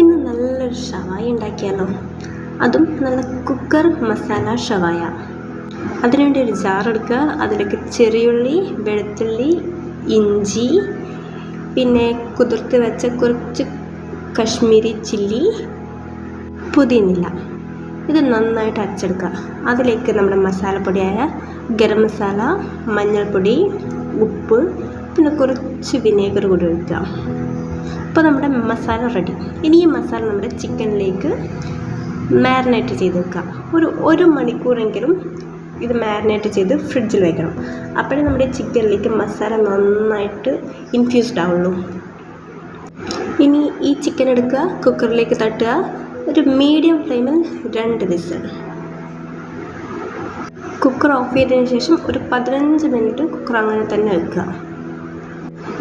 ഇന്ന് നല്ലൊരു ഷവായ ഉണ്ടാക്കിയാലോ? അതും നല്ല കുക്കർ മസാല ഷവായ. അതിനുവേണ്ടി ഒരു ജാർ എടുക്കുക. അതിലേക്ക് ചെറിയുള്ളി വെളുത്തുള്ളി ഇഞ്ചി പിന്നെ കുതിർത്ത് വെച്ച കുറച്ച് കശ്മീരി ചില്ലി പുതിനില. ഇത് നന്നായിട്ട് അരച്ചെടുക്കുക. അതിലേക്ക് നമ്മുടെ മസാലപ്പൊടിയായ ഗരം മസാല മഞ്ഞൾപ്പൊടി ഉപ്പ് പിന്നെ കുറച്ച് വിനേഗർ കൂടി ഒഴിക്കുക. അപ്പോൾ നമ്മുടെ മസാല റെഡി ഇനി ഈ മസാല നമ്മുടെ ചിക്കനിലേക്ക് മാരിനേറ്റ് ചെയ്ത് വെക്കുക ഒരു ഒരു മണിക്കൂറെങ്കിലും ഇത് മാരിനേറ്റ് ചെയ്ത് ഫ്രിഡ്ജിൽ വെക്കണം. അപ്പോഴേ നമ്മുടെ ചിക്കനിലേക്ക് മസാല നന്നായിട്ട് ഇൻഫ്യൂസ്ഡ് ആവുള്ളൂ. ഇനി ഈ ചിക്കൻ എടുക്കുക കുക്കറിലേക്ക് തട്ടുക. ഒരു മീഡിയം ഫ്ലെയിമിൽ രണ്ട് വിസിൽ. കുക്കർ ഓഫ് ചെയ്തതിന് ശേഷം ഒരു പതിനഞ്ച് മിനിറ്റ് കുക്കർ അങ്ങനെ തന്നെ വെക്കുക.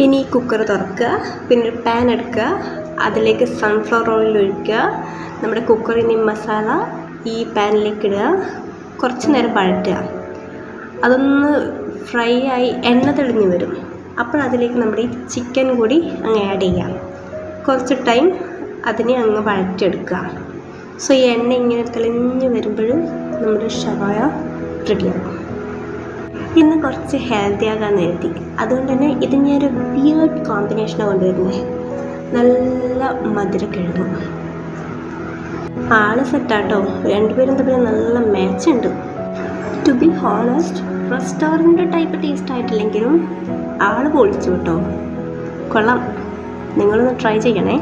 ഇനി കുക്കർ തുറക്കുക. പിന്നെ ഒരു പാൻ എടുക്കുക. അതിലേക്ക് സൺഫ്ലവർ ഓയിൽ ഒഴിക്കുക. നമ്മുടെ കുക്കറിന്റെ മസാല ഈ പാനിലേക്ക് ഇടുക. കുറച്ച് നേരം വഴറ്റുക അതൊന്ന് ഫ്രൈ ആയി എണ്ണ തെളിഞ്ഞ് വരും. അപ്പോൾ അതിലേക്ക് നമ്മുടെ ഈ ചിക്കൻ കൂടി അങ്ങ് ആഡ് ചെയ്യാം കുറച്ച് ടൈം അതിനെ അങ്ങ് വഴറ്റിയെടുക്കുക. സോ ഈ എണ്ണ ഇങ്ങനെ തെളിഞ്ഞ് വരുമ്പോഴും നമ്മുടെ ഷവായ റെഡിയാകും ഇന്ന് കുറച്ച് ഹെൽത്തി ആകാൻ എഴുതി അതുകൊണ്ട് തന്നെ ഇത് ഞാനൊരു വിയേർഡ് കോമ്പിനേഷനാണ് കൊണ്ടുവരുന്നത് നല്ല മധുര മധുരക്കിഴങ്ങ്. ആൾ സെറ്റാട്ടോ രണ്ടുപേരും തമ്മിൽ നല്ല മാച്ചുണ്ട് to be honest restaurant type taste ആയിട്ടില്ലെങ്കിലും ആൾ പൊളിച്ചു കേട്ടോ. കൊള്ളാം. നിങ്ങളൊന്ന് ട്രൈ ചെയ്യണേ.